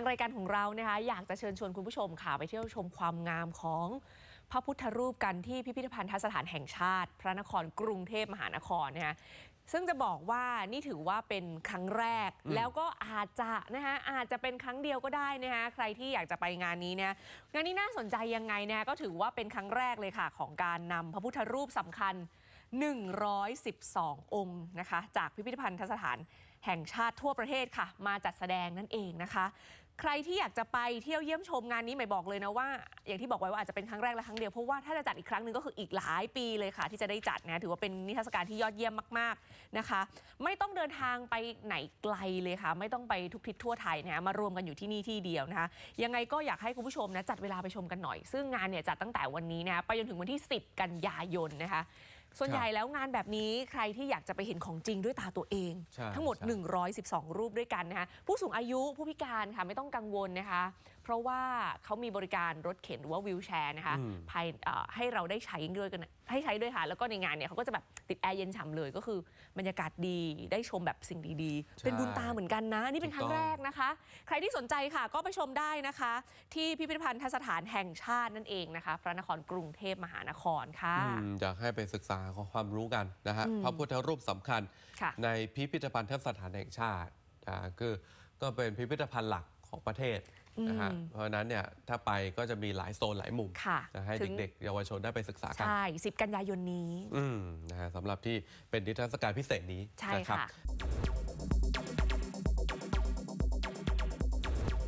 างรายการของเรานะคะอยากจะเชิญชวนคุณผู้ชมค่ะไปเที่ยวชมความงามของพระพุทธรูปกันที่พิพิธภัณฑสถานแห่งชาติ พระนครกรุงเทพมหานครนะคะซึ่งจะบอกว่านี่ถือว่าเป็นครั้งแรกอืมแล้วก็อาจจะนะคะอาจจะเป็นครั้งเดียวก็ได้นะคะใครที่อยากจะไปงานนี้เนี่ยงานนี้น่าสนใจยังไงนะคะก็ถือว่าเป็นครั้งแรกเลยค่ะ ของการนำพระพุทธรูปสำคัญ 112 องค์นะคะ จากพิพิธภัณฑสถานแห่งชาติทั่วประเทศค่ะ มาจัดแสดงนั่นเองนะคะ ใครที่อยากจะไปเที่ยวเยี่ยมชมงานนี้หมายบอกเลยนะว่า อย่างที่บอกไว้ว่าอาจจะเป็นครั้งแรกและครั้งเดียวเพราะว่าถ้าจะจัดอีกครั้งหนึ่งก็คืออีกหลายปีเลยค่ะ ที่จะได้จัดนะถือว่าเป็นนิทรรศการที่ยอดเยี่ยมมากๆนะคะ ไม่ต้องเดินทางไปไหนไกลเลยค่ะ ไม่ต้องไปทุกทิศทั่วไทยนะมารวมกันอยู่ที่นี่ที่เดียวนะคะยังไงก็อยากให้คุณผู้ชมนะจัดเวลาไปชมกันหน่อย ซึ่งงานเนี่ยจัดตั้งแต่วันนี้นะคะไปจนถึงวันที่ 10 กันยายนนะคะ ส่วนใหญ่แล้วงานแบบนี้ใครที่อยากจะไปเห็นของจริงด้วยตาตัวเองใช่ทั้งหมดใช่112 รูปด้วยกันนะคะผู้สูงอายุผู้พิการค่ะไม่ต้องกังวลนะคะเพราะว่าเขามีบริการรถเข็นหรือว่าวิวแชร์นะคะอืมภายเอ่อให้เราได้ใช้ด้วยกันให้ใช้ด้วยค่ะ แล้วก็ในงานเนี่ยเขาก็จะแบบติดแอร์เย็นฉ่ำเลยก็คือบรรยากาศดีได้ชมแบบสิ่งดีๆ เป็นบุญตาเหมือนกันนะ นี่เป็นครั้งแรกนะคะ ใครที่สนใจค่ะก็ไปชมได้นะคะ ที่พิพิธภัณฑสถานแห่งชาตินั่นเองนะคะ พระนครกรุงเทพมหานครค่ะอืมอยากให้ไปศึกษาขอความรู้กันนะฮะอืมพระพุทธรูปสำคัญค่ะในพิพิธภัณฑสถานแห่งชาติอ่าคือก็เป็นพิพิธภัณฑ์หลักของประเทศ นะฮะอืมเพราะฉะนั้นเนี่ยถ้าไปก็จะมีหลายโซนหลายมุมค่ะนะให้ถึงเด็กๆเยาวชนได้ไปศึกษากัน ใช่ 10 กันยายนนี้อืมนะฮะสำหรับที่เป็นนิทรรศการพิเศษนี้ใช่นะครับค่ะ